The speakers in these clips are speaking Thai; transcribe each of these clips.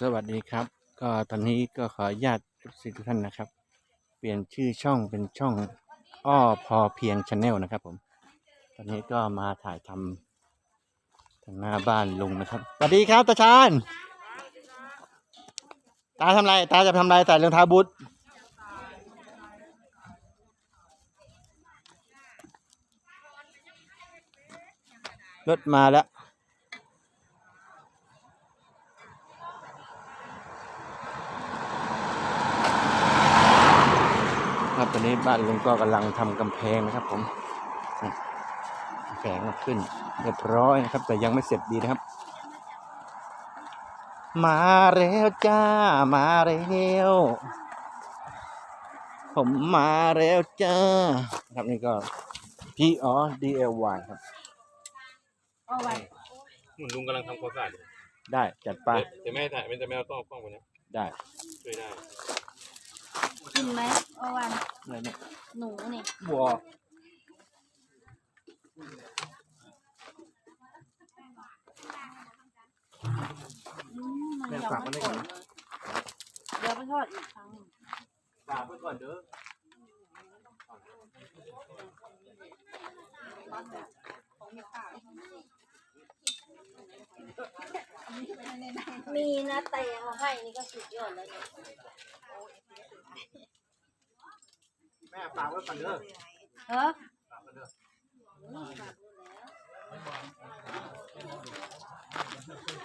สวัสดีครับ ก็ตอนนี้ก็ขออนุญาตทุกท่านนะครับ เปลี่ยนชื่อช่องเป็นช่องอ้อพอเพียงชาแนลนะครับ ผม ตอนนี้ก็มาถ่ายทำทางหน้าบ้านลุงนะครับสวัสดีครับตาชาญตาทำไรตาจะทำไรใส่รองเท้าบูทรถมาแล้ว ครับ ตอนนี้บ้านลุงก็กำลังทำกำแพงนะครับผมกำแพงก็ขึ้นเรียบร้อยนะครับ แต่ยังไม่เสร็จดีนะครับ มาแล้วจ้ามาแล้วผมมาแล้วจ้าครับนี่ก็พี่อ๋อ DLY ครับเอาไว้เหมือนลุงกำลังทำความสะอาดอยู่ได้จัดไปแต่ไม่ให้ถ่ายมันจะไม่เอาต้องเอากล้องไปนะได้ช่วยได้กิ นไหมเอาไว้อะไรเนี่ยหนูนี่บัวอืมมันยังไม่หมดเลยเดี๋ยวไปทอดอีกครั้งฝากไว้ก่อนเด้อมีนะแต่เอาให้นี่ก็สุดยอดแล้วเนี่ย แม่ฝากไว้ก่อนเด้อเออ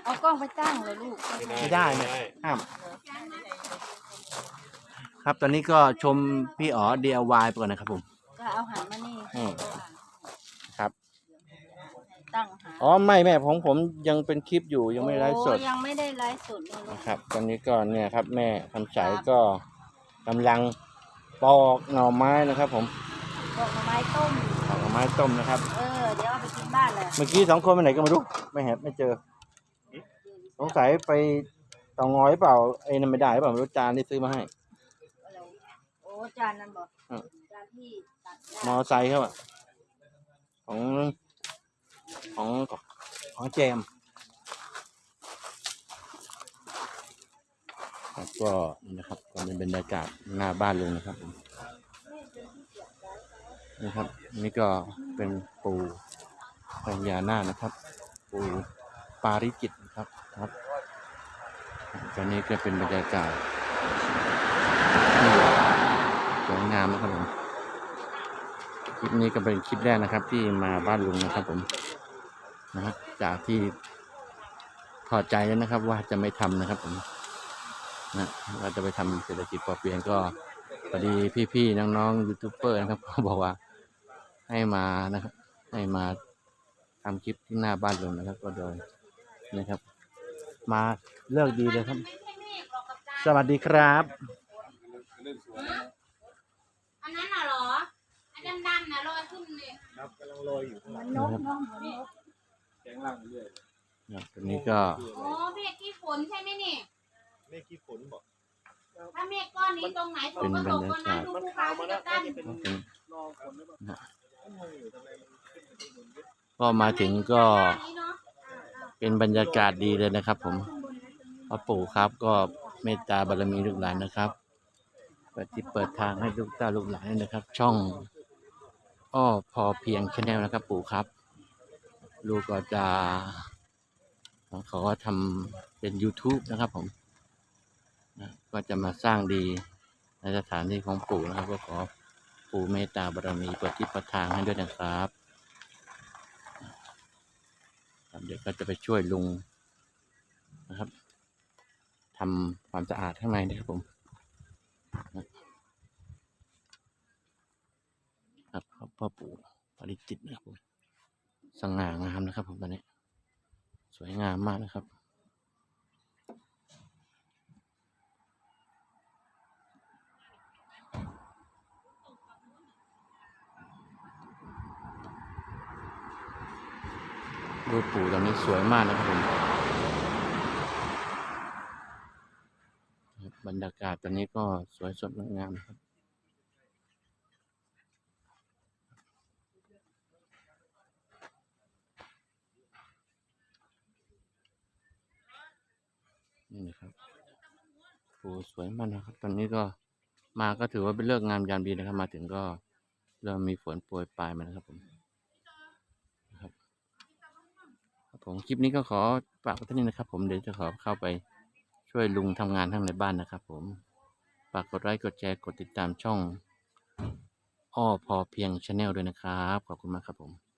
เอากล้องไปตั้งเลยลูกไม่ได้เนี่ยห้ามครับตอนนี้ก็ชมพี่อ๋อ DIY ไปก่อนนะครับผม ก็เอาหันมานี่อืม ครับ ตั้งหาอ๋อไม่แม่ผมผมยังเป็นคลิปอยู่ยังไม่ไลฟ์สดโอ้ยังไม่ได้ไลฟ์สดเลยลูกนะครับ ตอนนี้ก็เนี่ยครับ แม่คำใสก็กำลัง ปอกหน่อไม้นะครับ ผมบอกหน่อไม้ต้ม ปอกหน่อไม้ต้มนะครับ เออ เดี๋ยวเอาไปกินบ้านเลย เมื่อกี้สองคนไปไหนก็ไม่รู้ไม่เห็นไม่เจอ สงสัยไปเตองอยเปล่าไอ้นั่นไม่ได้เปล่าไม่รู้จานที่ซื้อมาให้อะไรโอ้จานนั้นบอกอืมจานที่ตัดมอไซค์เขาอะของของของแจม ครับก็นี่นะครับก็เป็นบรรยากาศหน้าบ้านลุงนะครับผมนี่ครับ นี่ก็เป็นปูพญานาคนะครับ ปูปาริจิตนะครับครับตอนนี้ก็เป็นบรรยากาศสวยงามนะครับผมคลิปนี้ก็เป็นคลิปแรกนะครับ ที่มาบ้านลุงนะครับผมนะครับจากที่ถอใจแล้วนะครับ ว่าจะไม่ทำนะครับผม นะว่าจะไปทำเศรษฐกิจพอเพียงก็พอดีพี่ๆน้องๆยูทูบเบอร์นะครับเขาบอกว่าให้มานะครับ ให้มาทำคลิปที่หน้าบ้านลุงนะครับ ก็โดยนะครับ มาเลิกดีเลยครับ สวัสดีครับอันนั้นน่ะเหรออันดำๆน่ะลอยขึ้นเลยเหมันนกเนาะเหมือนนกครับตอนนี้ก็โอ้เมฆที่ฝนใช่ไหมนี่ เมฆขี้ฝนบอกถ้าเมฆก้อนนี้ตรงไหนฝนก็ตกก้อนนั้นดูภูเขาที่จะกั้นก็มาถึงก็นี้เนาะเป็นบรรยากาศดีเลยนะครับ ผมพ่อปู่ครับก็เมตตาบารมีลูกหลานนะครับเปิดที่เปิดทางให้ลูกตาลูกหลานนะครับ ช่อง อ้อพอเพียงชแนลนะครับ ปู่ครับ ลูกก็จะเขาก็ทำเป็น YouTube นะครับผม นะก็จะมาสร้างดีในสถานที่ของปู่นะครับ ก็ขอปู่เมตตาบารมีเปิดที่ปิดทางให้ด้วยนะครับเดี๋ยวก็จะไปช่วยลุงนะครับทำความสะอาดข้างในนะครับผมครับครับพ่อปู่ปริจิตนะครับผมสง่างามนะครับผมตอนนี้ สวยงามมากนะครับ รูปปู่ตอนนี้สวยมากนะครับผมบรรยากาศตอนนี้ก็สวยสดงดงามนะครับนี่นะครับปูสวยมากนะครับ ตอนนี้ก็มาก็ถือว่าเป็นเลิกงามยามดีนะครับ มาถึงก็เริ่มมีฝนโปรยปลายมานะครับผมนะครับ ครับผมคลิปนี้ก็ขอฝากไว้ท่านี้นะครับ ผมเดี๋ยวจะขอเข้าไปช่วยลุงทำงานทั้งในบ้านนะครับ ผมฝากกดไลค์กดแชร์กดติดตามช่องอ้อพอเพียงชาแนลด้วยนะครับ ขอบคุณมากครับผม